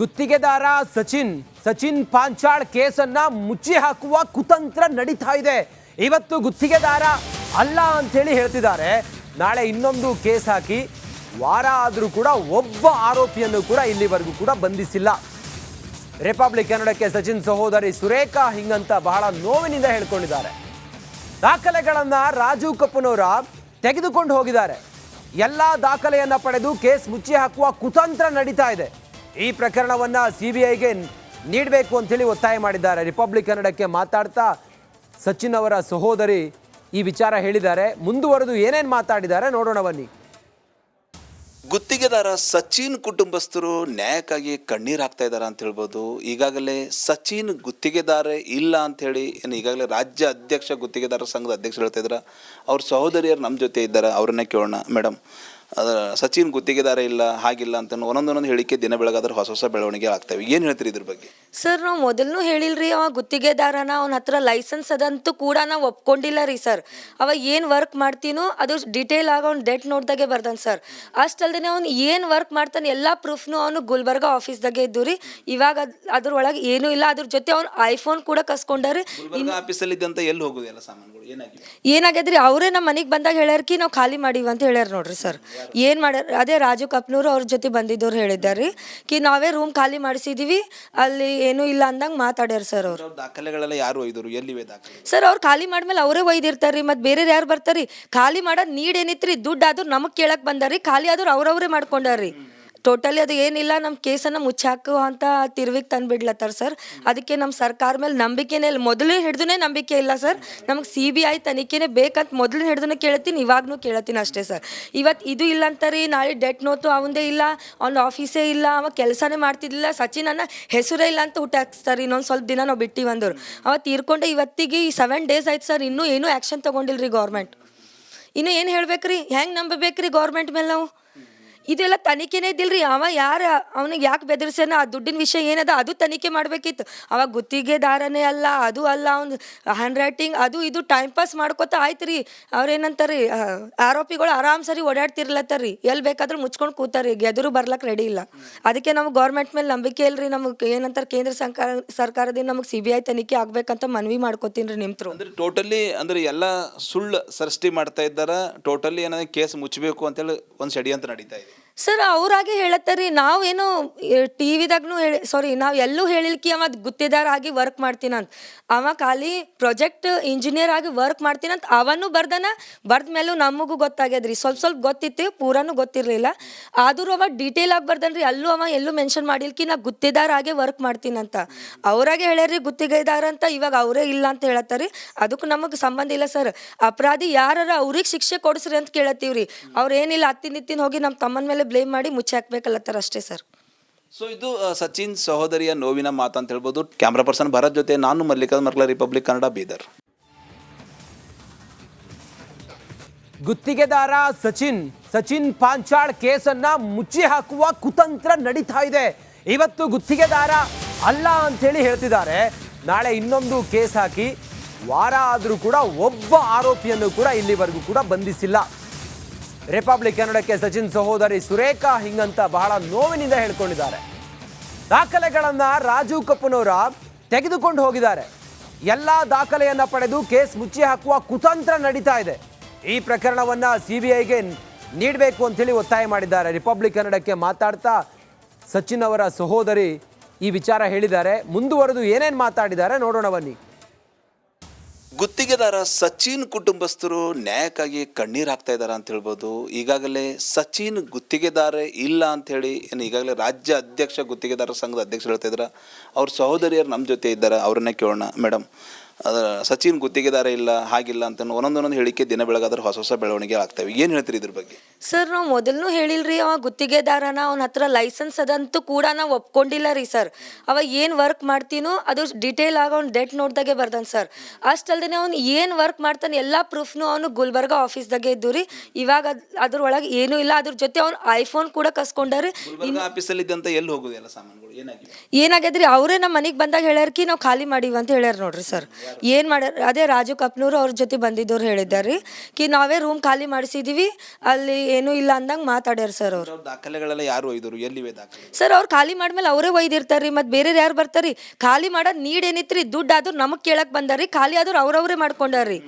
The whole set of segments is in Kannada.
ಗುತ್ತಿಗೆದಾರ ಸಚಿನ್ ಸಚಿನ್ ಪಾಂಚಾಳ್ ಕೇಸನ್ನ ಮುಚ್ಚಿ ಹಾಕುವ ಕುತಂತ್ರ ನಡೀತಾ ಇದೆ. ಇವತ್ತು ಗುತ್ತಿಗೆದಾರ ಅಲ್ಲ ಅಂತೇಳಿ ಹೇಳ್ತಿದ್ದಾರೆ. ನಾಳೆ ಇನ್ನೊಂದು ಕೇಸ್ ಹಾಕಿ ವಾರ ಆದರೂ ಕೂಡ ಒಬ್ಬ ಆರೋಪಿಯನ್ನು ಕೂಡ ಇಲ್ಲಿವರೆಗೂ ಕೂಡ ಬಂಧಿಸಿಲ್ಲ. ರಿಪಬ್ಲಿಕ್ ಕನ್ನಡಕ್ಕೆ ಸಚಿನ್ ಸಹೋದರಿ ಸುರೇಖಾ ಹಿಂಗಂತ ಬಹಳ ನೋವಿನಿಂದ ಹೇಳ್ಕೊಂಡಿದ್ದಾರೆ. ದಾಖಲೆಗಳನ್ನು ರಾಜು ಕಪ್ಪನವರ ತೆಗೆದುಕೊಂಡು ಹೋಗಿದ್ದಾರೆ. ಎಲ್ಲ ದಾಖಲೆಯನ್ನ ಪಡೆದು ಕೇಸ್ ಮುಚ್ಚಿ ಹಾಕುವ ಕುತಂತ್ರ ನಡೀತಾ ಇದೆ. ಈ ಪ್ರಕರಣವನ್ನ ಸಿಬಿಐಗೆ ನೀಡಬೇಕು ಅಂತೇಳಿ ಒತ್ತಾಯ ಮಾಡಿದ್ದಾರೆ. ರಿಪಬ್ಲಿಕ್ ಕನ್ನಡಕ್ಕೆ ಮಾತಾಡ್ತಾ ಸಚಿನ್ ಅವರ ಸಹೋದರಿ ಈ ವಿಚಾರ ಹೇಳಿದ್ದಾರೆ. ಮುಂದುವರೆದು ಏನೇನು ಮಾತಾಡಿದ್ದಾರೆ ನೋಡೋಣ ಬನ್ನಿ. ಗುತ್ತಿಗೆದಾರ ಸಚಿನ್ ಕುಟುಂಬಸ್ಥರು ನ್ಯಾಯಕ್ಕಾಗಿ ಕಣ್ಣೀರು ಹಾಕ್ತಾ ಇದ್ದಾರೆ ಅಂತ ಹೇಳ್ಬೋದು. ಈಗಾಗಲೇ ಸಚಿನ್ ಗುತ್ತಿಗೆದಾರ ಇಲ್ಲ ಅಂತ ಏನು ಈಗಾಗಲೇ ರಾಜ್ಯ ಅಧ್ಯಕ್ಷ ಗುತ್ತಿಗೆದಾರ ಸಂಘದ ಅಧ್ಯಕ್ಷರು ಹೇಳ್ತಾ ಇದ್ದಾರೆ. ಅವ್ರ ಸಹೋದರಿಯರು ನಮ್ಮ ಜೊತೆ ಇದ್ದಾರೆ, ಅವ್ರನ್ನೇ ಕೇಳೋಣ. ಮೇಡಮ್ ಸಚಿನ್ ಗುತ್ತಿಗೆದಾರ ಇಲ್ಲ ಹಾಗಿಲ್ಲ ಅಂತ ಒಂದೊಂದೊಂದು ಹೇಳಿಕೆ ದಿನ ಬೆಳಗಾದ್ರೆ ಹೊಸ ಹೊಸ ಬೆಳವಣಿಗೆ ಆಗ್ತವೆ. ಏನು ಹೇಳ್ತೀರಿ ಇದ್ರ ಬಗ್ಗೆ? ಸರ್ ನಾವು ಮೊದಲು ಹೇಳಿಲ್ರಿ ಅವ ಗುತ್ತಿಗೆದಾರನ ಅವನ ಹತ್ರ ಲೈಸೆನ್ಸ್ ಅದಂತೂ ಕೂಡ ನಾವು ಒಪ್ಕೊಂಡಿಲ್ಲ ರೀ ಸರ್. ಅವ ಏನು ವರ್ಕ್ ಮಾಡ್ತೀನೋ ಅದು ಡಿಟೇಲ್ ಆಗ ಅವ್ನು ಡೆಟ್ ನೋಡ್ದಾಗೆ ಬರ್ದಾನ ಸರ್. ಅಷ್ಟಲ್ದೇ ಅವ್ನು ಏನು ವರ್ಕ್ ಮಾಡ್ತಾನೆ ಎಲ್ಲ ಪ್ರೂಫ್ನು ಅವನು ಗುಲ್ಬರ್ಗ ಆಫೀಸ್ದಾಗೆ ಇದ್ದು ರೀ. ಇವಾಗ ಅದ್ರ ಅದ್ರೊಳಗೆ ಏನೂ ಇಲ್ಲ ಅದ್ರ ಜೊತೆ ಅವ್ನು ಐಫೋನ್ ಕೂಡ ಕಸ್ಕೊಂಡಾರಿ ಆಫೀಸಲ್ಲಿ ಇದ್ದಂತ ಎಲ್ಲಿ ಹೋಗುದು ಎಲ್ಲ ಸಾಮಾನುಗಳು? ಏನಾಗಿದೆ? ಏನಾಗ್ಯದ್ರಿ ಅವರೇ ನಮ್ಮ ಮನೆಗೆ ಬಂದಾಗ ಹೇಳ್ಯಾರ್ಕಿ ನಾವು ಖಾಲಿ ಮಾಡೀವಿ ಅಂತ ಹೇಳ್ಯಾರ ನೋಡ್ರಿ ಸರ್. ಏನು ಮಾಡ್ಯಾರ ಅದೇ ರಾಜು ಕಪ್ನೂರು ಅವ್ರ ಜೊತೆ ಬಂದಿದ್ದವ್ರು ಹೇಳಿದ್ದಾರೆ. ಕಿ ನಾವೇ ರೂಮ್ ಖಾಲಿ ಮಾಡಿಸಿದೀವಿ ಅಲ್ಲಿ ಏನೂ ಇಲ್ಲ ಅಂದಂಗೆ ಮಾತಾಡ್ಯಾರ ಸರ್ ಅವರು. ದಾಖಲೆಗಳೆಲ್ಲ ಯಾರು ಒಯ್ದರು? ಎಲ್ಲಿವೆ ದಾಖಲೆ? ಸರ್ ಅವ್ರು ಖಾಲಿ ಮಾಡ್ಮೇಲೆ ಅವರೇ ಒಯ್ದಿರ್ತಾರ್ರಿ ಮತ್ತು ಬೇರೆ ಯಾರು ಬರ್ತಾರ್ರಿ ಖಾಲಿ ಮಾಡೋದು ನೀಡ್ ಏನಿತ್ರಿ? ದುಡ್ಡು ಆದ್ರೂ ನಮಗೆ ಕೇಳಕ್ಕೆ ಬಂದಾರ್ರಿ ಖಾಲಿ ಆದ್ರೂ ಅವ್ರವ್ರೇ ಮಾಡ್ಕೊಂಡಾರ್ರಿ. ಟೋಟಲಿ ಅದು ಏನಿಲ್ಲ ನಮ್ಮ ಕೇಸನ್ನು ಮುಚ್ಚಾಕು ಅಂತ ತಿರ್ವಿಗೆ ತಂದುಬಿಡ್ಲತ್ತಾರ ಸರ್ ಅದಕ್ಕೆ ನಮ್ಮ ಸರ್ಕಾರ ಮೇಲೆ ನಂಬಿಕೆನೇ ಇಲ್ಲ. ಮೊದಲೇ ಹಿಡ್ದುನೇ ನಂಬಿಕೆ ಇಲ್ಲ ಸರ್ ನಮಗೆ ಸಿ ಬಿ ಐ ತನಿಖೆನೇ ಬೇಕಂತ ಮೊದಲು ಹಿಡ್ದುನೇ ಕೇಳತ್ತೀನಿ, ಇವಾಗ್ನೂ ಕೇಳತ್ತೀನಿ ಅಷ್ಟೇ ಸರ್ ಇವತ್ತು ಇದು ಇಲ್ಲ ರೀ ನಾಳೆ ಡೆಟ್ ನೋತು ಅವಂದೇ ಇಲ್ಲ, ಅವ್ನ ಆಫೀಸೇ ಇಲ್ಲ, ಅವ ಕೆಲಸನೇ ಮಾಡ್ತಿದ್ದಿಲ್ಲ. ಸಚಿನ್ ಅನ್ನ ಹೆಸರೇ ಇಲ್ಲ ಅಂತ ಹುಟ್ಟಾಕ್ಸ್ತಾರೆ ಇನ್ನೊಂದು ಸ್ವಲ್ಪ ದಿನ ನಾವು ಬಿಟ್ಟಿವಿ ಬಂದರು ಅವ ತೀರ್ಕೊಂಡೆ ಇವತ್ತಿಗೆ ಈ ಸೆವೆನ್ ಡೇಸ್ ಆಯ್ತು ಸರ್ ಇನ್ನೂ ಏನೂ ಆ್ಯಕ್ಷನ್ ತೊಗೊಂಡಿಲ್ಲ ರೀ ಗೌರ್ಮೆಂಟ್ ಇನ್ನು ಏನು ಹೇಳ್ಬೇಕ್ರಿ? ಹೆಂಗೆ ರೀ ಗೌರ್ಮೆಂಟ್ ಮೇಲೆ ನಾವು? ಇದೆಲ್ಲ ತನಿಖೆನೇ ಇದ್ದಿಲ್ರಿ. ಅವ ಯಾರ, ಅವನಿಗೆ ಯಾಕೆ ಬೆದರ್ಸ್ಯಾನ? ಆ ದುಡ್ಡಿನ ವಿಷಯ ಏನದ? ಅದು ತನಿಖೆ ಮಾಡಬೇಕಿತ್ತು. ಅವ ಗುತ್ತಿಗೆದಾರನೇ ಅಲ್ಲ, ಅದು ಅಲ್ಲ, ಅವ್ನು ಹ್ಯಾಂಡ್ ರೈಟಿಂಗ್ ಅದು ಇದು ಟೈಮ್ ಪಾಸ್ ಮಾಡ್ಕೊತ ಆಯ್ತು ರೀ ಅವ್ರೇನಂತಾರೆ ಆರೋಪಿಗಳು ಆರಾಮ್ ಸರಿ ಓಡಾಡ್ತಿರ್ಲತ್ತಾರ ಎಲ್ಲಿ ಬೇಕಾದ್ರೂ ಮುಚ್ಕೊಂಡು ಕೂತಾರಿ ಗೆದರು ಬರ್ಲಕ್ಕೆ ರೆಡಿ ಇಲ್ಲ. ಅದಕ್ಕೆ ನಮ್ಗೆ ಗೌರ್ಮೆಂಟ್ ಮೇಲೆ ನಂಬಿಕೆ ಇಲ್ರಿ. ನಮಗೆ ಏನಂತಾರೆ, ಕೇಂದ್ರ ಸರ್ಕಾರ, ಸರ್ಕಾರದಿಂದ ನಮಗೆ ಸಿ ಬಿ ಐ ತನಿಖೆ ಆಗ್ಬೇಕಂತ ಮನವಿ ಮಾಡ್ಕೋತೀನಿ ರೀ ಅಂದ್ರೆ ಟೋಟಲಿ ಅಂದ್ರೆ ಎಲ್ಲ ಸುಳ್ಳು ಸೃಷ್ಟಿ ಮಾಡ್ತಾ ಇದ್ದಾರೆ. ಟೋಟಲಿ ಏನಂದ್ರೆ ಕೇಸ್ ಮುಚ್ಚಬೇಕು ಅಂತೇಳಿ ಒಂದು ಷಡ್ಯಂತ್ರ ನಡೀತಾ ಇದೆ. ಸರ್ ಅವ್ರಾಗೆ ಹೇಳತ್ತರಿ ನಾವೇನು ಟಿ ವಿದಾಗ್ನು ಹೇಳಿ ಸಾರಿ ನಾವು ಎಲ್ಲೂ ಹೇಳಿಲ್ಕಿ ಅವ ಗುತ್ತಿದಾರ ಆಗಿ ವರ್ಕ್ ಮಾಡ್ತೀನಂತ. ಅವ ಖಾಲಿ ಪ್ರಾಜೆಕ್ಟ್ ಇಂಜಿನಿಯರ್ ಆಗಿ ವರ್ಕ್ ಮಾಡ್ತೀನಂತ. ಅವನು ಬರ್ದನ, ಬರ್ದ ಮೇಲೂ ನಮಗೂ ಗೊತ್ತಾಗ್ಯದ್ರಿ. ಸ್ವಲ್ಪ ಸ್ವಲ್ಪ ಗೊತ್ತಿತ್ತು, ಪೂರಾನು ಗೊತ್ತಿರಲಿಲ್ಲ. ಆದರೂ ಅವ ಡೀಟೇಲ್ ಆಗಿ ಬರ್ದನ್ರಿ ಅಲ್ಲೂ ಅವ ಎಲ್ಲೂ ಮೆನ್ಷನ್ ಮಾಡಿಲ್ಕಿ ನಾ ಗುತ್ತಿದಾರ ಆಗಿ ವರ್ಕ್ ಮಾಡ್ತೀನಂತ. ಅವರಾಗೆ ಹೇಳ್ಯಾರ್ರಿ ಗುತ್ತಿಗೆದಾರ ಅಂತ, ಇವಾಗ ಅವರೇ ಇಲ್ಲ ಅಂತ ಹೇಳತ್ತಾರಿ ಅದಕ್ಕೆ ನಮಗೆ ಸಂಬಂಧ ಇಲ್ಲ ಸರ್. ಅಪರಾಧಿ ಯಾರ ಅವ್ರಿಗೆ ಶಿಕ್ಷೆ ಕೊಡಿಸ್ರಿ ಅಂತ ಕೇಳತ್ತೀವ್ರಿ. ಅವ್ರು ಏನಿಲ್ಲ ಹತ್ತಿನ ಇತ್ತಿನ ಹೋಗಿ ನಮ್ಮ ತಮ್ಮನ ಮೇಲೆ ಬ್ಲೇಮ್ ಮಾಡಿ ಮುಚ್ಚಿ ತರ ಅಷ್ಟೇ ಸರ್ ಸೊ ಇದು ಆ, ಸಚಿನ್ ಸಹೋದರಿಯ ನೋವಿನ ಮಾತು ಅಂತ ಹೇಳ್ಬೋದು. ಕ್ಯಾಮ್ರಾ ಪರ್ಸನ್ ಭರತ್ ಜೊತೆ ನಾನು ಮಲ್ಲಿಕಾ ಮರ್ಲ ರಿಪಬ್ಲಿಕ್ ಕನ್ನಡ ಬೀದರ್. ಗುತ್ತಿಗೆದಾರ ಸಚಿನ್ ಸಚಿನ್ ಪಾಂಚಾಳ್ ಕೇಸನ್ನ ಮುಚ್ಚಿ ಹಾಕುವ ಕುತಂತ್ರ ನಡೀತಾ ಇದೆ. ಇವತ್ತು ಗುತ್ತಿಗೆದಾರ ಅಲ್ಲ ಅಂತೇಳಿ ಹೇಳ್ತಿದ್ದಾರೆ. ನಾಳೆ ಇನ್ನೊಂದು ಕೇಸ್ ಹಾಕಿ ವಾರ ಆದರೂ ಕೂಡ ಒಬ್ಬ ಆರೋಪಿಯನ್ನು ಕೂಡ ಇಲ್ಲಿವರೆಗೂ ಕೂಡ ಬಂಧಿಸಿಲ್ಲ. ರಿಪಬ್ಲಿಕ್ ಕನ್ನಡಕ್ಕೆ ಸಚಿನ್ ಸಹೋದರಿ ಸುರೇಖಾ ಹಿಂಗಂತ ಬಹಳ ನೋವಿನಿಂದ ಹೇಳ್ಕೊಂಡಿದ್ದಾರೆ. ದಾಖಲೆಗಳನ್ನ ರಾಜೀವ್ ಕಪ್ಪನವರ ತೆಗೆದುಕೊಂಡು ಹೋಗಿದ್ದಾರೆ. ಎಲ್ಲ ದಾಖಲೆಯನ್ನ ಪಡೆದು ಕೇಸ್ ಮುಚ್ಚಿ ಹಾಕುವ ಕುತಂತ್ರ ನಡೀತಾ ಇದೆ. ಈ ಪ್ರಕರಣವನ್ನ ಸಿಬಿಐಗೆ ನೀಡಬೇಕು ಅಂತೇಳಿ ಒತ್ತಾಯ ಮಾಡಿದ್ದಾರೆ. ರಿಪಬ್ಲಿಕ್ ಕನ್ನಡಕ್ಕೆ ಮಾತಾಡ್ತಾ ಸಚಿನ್ ಅವರ ಸಹೋದರಿ ಈ ವಿಚಾರ ಹೇಳಿದ್ದಾರೆ. ಮುಂದುವರೆದು ಏನೇನು ಮಾತಾಡಿದ್ದಾರೆ ನೋಡೋಣ ಬನ್ನಿ. ಗುತ್ತಿಗೆದಾರ ಸಚಿನ್ ಕುಟುಂಬಸ್ಥರು ನ್ಯಾಯಕ್ಕಾಗಿ ಕಣ್ಣೀರು ಹಾಕ್ತಾ ಇದ್ದಾರೆ ಅಂತ ಹೇಳ್ಬೋದು. ಈಗಾಗಲೇ ಸಚಿನ್ ಗುತ್ತಿಗೆದಾರ ಇಲ್ಲ ಅಂತ ಹೇಳಿ ಏನು ಈಗಾಗಲೇ ರಾಜ್ಯ ಅಧ್ಯಕ್ಷ ಗುತ್ತಿಗೆದಾರ ಸಂಘದ ಅಧ್ಯಕ್ಷರು ಹೇಳ್ತಾ ಇದ್ದಾರೆ ಅವ್ರ ಸಹೋದರಿಯರು ನಮ್ಮ ಜೊತೆ ಇದ್ದಾರೆ. ಅವ್ರನ್ನೇ ಕೇಳೋಣ. ಮೇಡಮ್ ಸಚಿನ್ ಗುತ್ತಿಗೆದಾರ ಇಲ್ಲ ಹಾಗಿಲ್ಲ ಅಂತ ಒಂದೊಂದೊಂದು ಹೇಳಿಕೆ ದಿನ ಬೆಳಗಾದ್ರೆ ಹೊಸ ಹೊಸ ಬೆಳವಣಿಗೆ ಆಗ್ತವೆ. ಏನು ಹೇಳ್ತೀರಿ ಇದ್ರ ಬಗ್ಗೆ? ಸರ್ ನಾವು ಮೊದಲು ಹೇಳಿಲ್ರಿ ಅವ ಗುತ್ತಿಗೆದಾರನ ಅವನ ಹತ್ರ ಲೈಸೆನ್ಸ್ ಅದಂತೂ ಕೂಡ ನಾವು ಒಪ್ಕೊಂಡಿಲ್ಲ ರೀ ಸರ್. ಅವ ಏನು ವರ್ಕ್ ಮಾಡ್ತೀನೋ ಅದು ಡಿಟೇಲ್ ಆಗಿ ಅವ್ನು ಡೆಟ್ ನೋಡ್ದಾಗೆ ಬರ್ದಾನ ಸರ್. ಅಷ್ಟಲ್ದೇ ಅವ್ನು ಏನು ವರ್ಕ್ ಮಾಡ್ತಾನೆ ಎಲ್ಲ ಪ್ರೂಫ್ನು ಅವನು ಗುಲ್ಬರ್ಗ ಆಫೀಸ್ದಾಗೆ ಇದ್ದು ರೀ. ಇವಾಗ ಅದ್ರ ಅದ್ರೊಳಗೆ ಏನೂ ಇಲ್ಲ ಅದ್ರ ಜೊತೆ ಅವ್ನು ಐಫೋನ್ ಕೂಡ ಕಸ್ಕೊಂಡಾರಿ. ಇನ್ನು ಆಫೀಸಲ್ಲಿ ಇದ್ದಂತ ಎಲ್ಲಿ ಹೋಗುದು ಎಲ್ಲ ಸಾಮಾನುಗಳು? ಏನಾಗಿದೆ? ಏನಾಗ್ಯದ್ರಿ ಅವರೇ ನಮ್ಮ ಮನೆಗೆ ಬಂದಾಗ ಹೇಳ್ಯಾರ್ಕಿ ನಾವು ಖಾಲಿ ಮಾಡೀವಿ ಅಂತ ಹೇಳ್ಯಾರ ನೋಡ್ರಿ ಸರ್. ಏನು ಮಾಡ್ಯಾರ ಅದೇ ರಾಜು ಕಪ್ನೂರು ಅವ್ರ ಜೊತೆ ಬಂದಿದ್ದವ್ರು ಹೇಳಿದ್ದಾರೆ. ಕಿ ನಾವೇ ರೂಮ್ ಖಾಲಿ ಮಾಡಿಸಿದೀವಿ ಅಲ್ಲಿ ಏನೂ ಇಲ್ಲ ಅಂದಂಗೆ ಮಾತಾಡ್ಯಾರ ಸರ್ ಅವ್ರು. ದಾಖಲೆಗಳೆಲ್ಲ ಯಾರು ಒಯ್ದರು? ಎಲ್ಲಿವೆ ದಾಖಲೆ? ಸರ್ ಅವ್ರು ಖಾಲಿ ಮಾಡ್ಮೇಲೆ ಅವರೇ ಒಯ್ದಿರ್ತಾರ್ರಿ ಮತ್ತು ಬೇರೆ ಯಾರು ಬರ್ತಾರ್ರಿ ಖಾಲಿ ಮಾಡೋದು ನೀಡ್ ಏನಿತ್ರಿ? ದುಡ್ಡು ಆದ್ರೂ ನಮಗೆ ಕೇಳಕ್ಕೆ ಬಂದಾರ್ರಿ ಖಾಲಿ ಆದ್ರೂ ಅವ್ರವ್ರೇ ಮಾಡ್ಕೊಂಡಾರ್ರಿ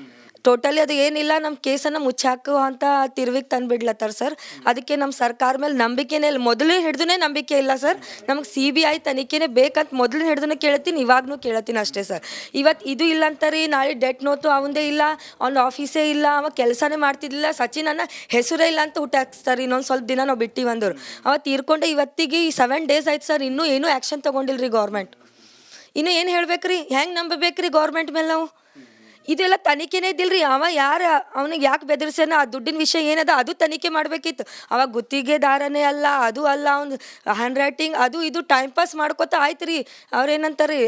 ಟೋಟಲಿ ಅದು ಏನಿಲ್ಲ ನಮ್ಮ ಕೇಸನ್ನು ಮುಚ್ಚಾಕು ಅಂತ ತಿರುವಿಗೆ ತಂದುಬಿಡ್ಲತ್ತಾರ ಸರ್. ಅದಕ್ಕೆ ನಮ್ಮ ಸರ್ಕಾರ ಮೇಲೆ ನಂಬಿಕೆನೇ ಇಲ್ಲ. ಮೊದಲೇ ಹಿಡ್ದುನೇ ನಂಬಿಕೆ ಇಲ್ಲ ಸರ್. ನಮಗೆ ಸಿ ಬಿ ಐ ತನಿಖೆನೇ ಬೇಕಂತ ಮೊದಲು ಹಿಡ್ದು ಕೇಳತ್ತೀನಿ, ಇವಾಗ್ನೂ ಕೇಳತ್ತೀನಿ ಅಷ್ಟೇ ಸರ್. ಇವತ್ತು ಇದು ಇಲ್ಲ ಅಂತಾರಿ ನಾಳೆ ಡೆಟ್ ನೋತು ಅವಂದೇ ಇಲ್ಲ, ಅವ್ನ ಆಫೀಸೇ ಇಲ್ಲ, ಅವ ಕೆಲಸನೇ ಮಾಡ್ತಿದ್ದಿಲ್ಲ ಸಚಿನ್ ಅನ್ನ ಹೆಸರೇ ಇಲ್ಲ ಅಂತ ಊಟ ಹುಟ್ಟಾಕ್ಸ್ತಾರೆ ಇನ್ನೊಂದು ಸ್ವಲ್ಪ ದಿನ ನಾವು ಬಿಟ್ಟಿವಿ ಅಂದರು ಅವ ತೀರ್ಕೊಂಡೆ ಇವತ್ತಿಗೆ ಈ ಸೆವೆನ್ ಡೇಸ್ ಆಯ್ತು ಸರ್, ಇನ್ನೂ ಏನೂ ಆ್ಯಕ್ಷನ್ ರೀ ಗೌರ್ಮೆಂಟ್. ಇನ್ನು ಏನು ಹೇಳ್ಬೇಕ್ರಿ? ಹೆಂಗೆ ನಂಬಬೇಕ್ರಿ ಗೌರ್ಮೆಂಟ್ ಮೇಲೆ ನಾವು? ಇದೆಲ್ಲ ತನಿಖೆನೇ ಇದ್ದಿಲ್ರಿ. ಅವ ಯಾರ, ಅವನಿಗೆ ಯಾಕೆ ಬೆದರ್ಸ್ಯಾನ? ಆ ದುಡ್ಡಿನ ವಿಷಯ ಏನದ? ಅದು ತನಿಖೆ ಮಾಡಬೇಕಿತ್ತು. ಅವಾಗ ಗುತ್ತಿಗೆದಾರನೇ ಅಲ್ಲ, ಅದು ಅಲ್ಲ, ಅವ್ನು ಹ್ಯಾಂಡ್ ರೈಟಿಂಗ್ ಅದು ಇದು ಟೈಮ್ ಪಾಸ್ ಮಾಡ್ಕೊತ ಆಯ್ತು ರೀ ಅವ್ರೇನಂತಾರೆ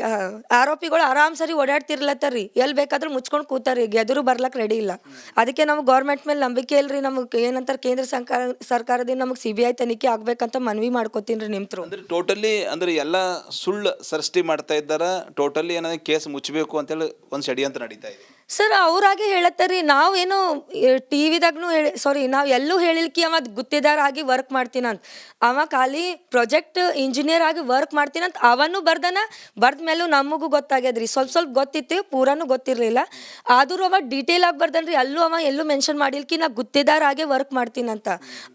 ಆರೋಪಿಗಳು ಆರಾಮ್ ಸರಿ ಓಡಾಡ್ತಿರ್ಲತ್ತಾರ್ರಿ ಎಲ್ಲಿ ಬೇಕಾದ್ರೂ ಮುಚ್ಕೊಂಡು ಕೂತಾರಿ. ಗೆದರು ಬರ್ಲಕ್ಕೆ ರೆಡಿ ಇಲ್ಲ. ಅದಕ್ಕೆ ನಮ್ಗೆ ಗೌರ್ಮೆಂಟ್ ಮೇಲೆ ನಂಬಿಕೆ ಇಲ್ರಿ. ನಮಗೆ ಏನಂತಾರೆ ಕೇಂದ್ರ ಸರ್ಕಾರ, ಸರ್ಕಾರದಿಂದ ನಮಗೆ ಸಿ ಬಿ ಐ ತನಿಖೆ ಆಗ್ಬೇಕಂತ ಮನವಿ ಮಾಡ್ಕೋತೀನಿ ರೀ ನಿಮ್ಮ ಅಂದ್ರೆ ಟೋಟಲಿ ಅಂದ್ರೆ ಎಲ್ಲ ಸುಳ್ಳು ಸೃಷ್ಟಿ ಮಾಡ್ತಾ ಇದ್ದಾರೆ. ಟೋಟಲಿ ಏನಾದ್ರೆ ಕೇಸ್ ಮುಚ್ಚಬೇಕು ಅಂತೇಳಿ ಒಂದು ಷಡ್ಯಂತ್ರ ನಡೀತಾ ಇದೆ. ಸರ್ ಅವ್ರಾಗೆ ಹೇಳತ್ತಾರಿ ನಾವೇನು ಟಿ ವಿದಾಗ್ನು ಹೇಳಿ ಸಾರಿ ನಾವು ಎಲ್ಲೂ ಹೇಳಿಲ್ಕಿ ಅವ ಗುತ್ತಿದಾರ ಆಗಿ ವರ್ಕ್ ಮಾಡ್ತೀನಂತ ಅವ ಖಾಲಿ ಪ್ರಾಜೆಕ್ಟ್ ಇಂಜಿನಿಯರ್ ಆಗಿ ವರ್ಕ್ ಮಾಡ್ತೀನಂತ ಅವನು ಬರ್ದನ ಬರ್ದ ಮೇಲೂ ನಮಗೂ ಗೊತ್ತಾಗ್ಯದ್ರಿ ಸ್ವಲ್ಪ ಸ್ವಲ್ಪ ಗೊತ್ತಿತ್ತು, ಪೂರಾನು ಗೊತ್ತಿರಲಿಲ್ಲ. ಆದರೂ ಅವ ಡೀಟೇಲ್ ಆಗಿ ಬರ್ದನ್ರಿ ಅಲ್ಲೂ ಅವ ಎಲ್ಲೂ ಮೆನ್ಷನ್ ಮಾಡಿಲ್ಕಿ ನಾ ಗುತ್ತಿದಾರ ಆಗಿ ವರ್ಕ್ ಮಾಡ್ತೀನಂತ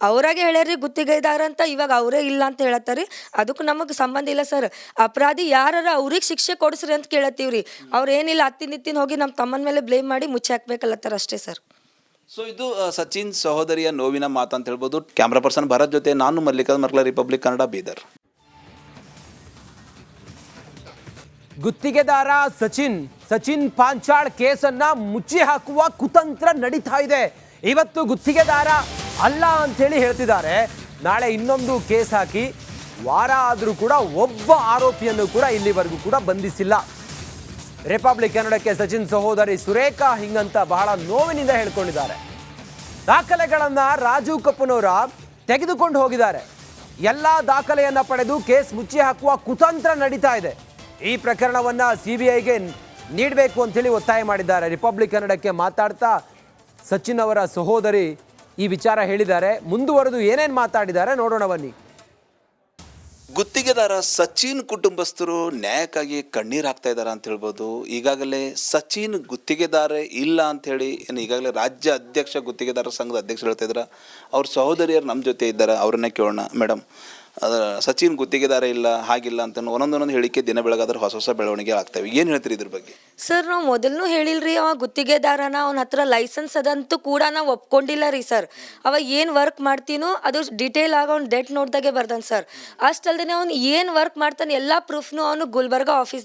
ಅವ್ರಾಗೆ ಹೇಳ್ಯಾರ್ರಿ ಗುತ್ತಿಗೆದಾರ ಅಂತ ಇವಾಗ ಅವರೇ ಇಲ್ಲ ಅಂತ ಹೇಳತ್ತಾರ್ರಿ ಅದಕ್ಕೆ ನಮಗೆ ಸಂಬಂಧ ಇಲ್ಲ ಸರ್. ಅಪರಾಧಿ ಯಾರ ಅವ್ರಿಗೆ ಶಿಕ್ಷೆ ಕೊಡಿಸ್ರಿ ಅಂತ ಕೇಳತ್ತೀವ್ರಿ. ಅವ್ರು ಏನಿಲ್ಲ ಹತ್ತಿನ ಇತ್ತಿನ ಹೋಗಿ ನಮ್ಮ ತಮ್ಮನ ಮೇಲೆ ಬ್ಲೇಮ್ ಮಾಡಿ ಮುಚ್ಚಿ ಹಾಕ್ಬೇಕಲ್ಲತ್ತಾರ ಅಷ್ಟೇ ಸರ್ ಸೊ ಇದು ಆ, ಸಚಿನ್ ಸಹೋದರಿಯ ನೋವಿನ ಮಾತು ಅಂತ ಹೇಳ್ಬೋದು. ಕ್ಯಾಮ್ರಾ ಪರ್ಸನ್ ಭರತ್ ಜೊತೆ ನಾನು ಮಲ್ಲಿಕಾರ್ಜುನ್ ಮರ್ಲ ರಿಪಬ್ಲಿಕ್ ಕನ್ನಡ ಬೀದರ್. ಗುತ್ತಿಗೆದಾರ ಸಚಿನ್ ಸಚಿನ್ ಪಾಂಚಾಳ್ ಕೇಸನ್ನ ಮುಚ್ಚಿ ಹಾಕುವ ಕುತಂತ್ರ ನಡೀತಾ ಇದೆ. ಇವತ್ತು ಗುತ್ತಿಗೆದಾರ ಅಲ್ಲ ಅಂತೇಳಿ ಹೇಳ್ತಿದ್ದಾರೆ. ನಾಳೆ ಇನ್ನೊಂದು ಕೇಸ್ ಹಾಕಿ ವಾರ ಆದರೂ ಕೂಡ ಒಬ್ಬ ಆರೋಪಿಯನ್ನು ಕೂಡ ಇಲ್ಲಿವರೆಗೂ ಕೂಡ ಬಂಧಿಸಿಲ್ಲ. ರಿಪಬ್ಲಿಕ್ ಕನ್ನಡಕ್ಕೆ ಸಚಿನ್ ಸಹೋದರಿ ಸುರೇಖಾ ಹಿಂಗಂತ ಬಹಳ ನೋವಿನಿಂದ ಹೇಳ್ಕೊಂಡಿದ್ದಾರೆ. ದಾಖಲೆಗಳನ್ನ ರಾಜೀವ್ ಕಪ್ಪನವರ ತೆಗೆದುಕೊಂಡು ಹೋಗಿದ್ದಾರೆ. ಎಲ್ಲ ದಾಖಲೆಯನ್ನ ಪಡೆದು ಕೇಸ್ ಮುಚ್ಚಿ ಹಾಕುವ ಕುತಂತ್ರ ನಡೀತಾ ಇದೆ. ಈ ಪ್ರಕರಣವನ್ನ ಸಿಬಿಐಗೆ ನೀಡಬೇಕು ಅಂತೇಳಿ ಒತ್ತಾಯ ಮಾಡಿದ್ದಾರೆ. ರಿಪಬ್ಲಿಕ್ ಕನ್ನಡಕ್ಕೆ ಮಾತಾಡ್ತಾ ಸಚಿನ್ ಅವರ ಸಹೋದರಿ ಈ ವಿಚಾರ ಹೇಳಿದ್ದಾರೆ. ಮುಂದುವರೆದು ಏನೇನು ಮಾತಾಡಿದ್ದಾರೆ ನೋಡೋಣ ಬನ್ನಿ. ಗುತ್ತಿಗೆದಾರ ಸಚಿನ್ ಕುಟುಂಬಸ್ಥರು ನ್ಯಾಯಕ್ಕಾಗಿ ಕಣ್ಣೀರು ಹಾಕ್ತಾ ಇದ್ದಾರೆ ಅಂತ ಹೇಳ್ಬೋದು. ಈಗಾಗಲೇ ಸಚಿನ್ ಗುತ್ತಿಗೆದಾರ ಇಲ್ಲ ಅಂತ ಹೇಳಿ, ಏನು ಈಗಾಗಲೇ ರಾಜ್ಯ ಅಧ್ಯಕ್ಷ ಗುತ್ತಿಗೆದಾರ ಸಂಘದ ಅಧ್ಯಕ್ಷರು ಹೇಳ್ತಾ ಇದ್ದಾರೆ ಅವ್ರ ಸಹೋದರಿಯರು ನಮ್ಮ ಜೊತೆ ಇದ್ದಾರೆ, ಅವ್ರನ್ನೇ ಕೇಳೋಣ. ಮೇಡಮ್ ಸಚಿನ್ ಗುತ್ತಿಗೆದಾರ ಇಲ್ಲ, ಹಾಗಿಲ್ಲ ಅಂತ ಒಂದೊಂದೊಂದು ಹೇಳಿಕೆ ದಿನ ಬೆಳಗಾದ್ರೆ ಹೊಸ ಹೊಸ ಬೆಳವಣಿಗೆ ಆಗ್ತವೆ. ಏನು ಹೇಳ್ತೀರಿ ಇದ್ರ ಬಗ್ಗೆ? ಸರ್, ನಾವು ಮೊದಲು ಹೇಳಿಲ್ರಿ, ಅವ ಗುತ್ತಿಗೆದಾರನ ಅವನ ಹತ್ರ ಲೈಸೆನ್ಸ್ ಅದಂತೂ ಕೂಡ ನಾವು ಒಪ್ಕೊಂಡಿಲ್ಲ ರೀ ಸರ್. ಅವ ಏನು ವರ್ಕ್ ಮಾಡ್ತೀನೋ ಅದು ಡಿಟೇಲ್ ಆಗಿ ಅವ್ನು ಡೆಟ್ ನೋಡ್ದಾಗೆ ಬರ್ದಾನೆ ಸರ್. ಅಷ್ಟಲ್ದೇ ಅವ್ನು ಏನು ವರ್ಕ್ ಮಾಡ್ತಾನೆ ಎಲ್ಲ ಪ್ರೂಫ್ನು ಅವನು ಗುಲ್ಬರ್ಗ ಆಫೀಸ್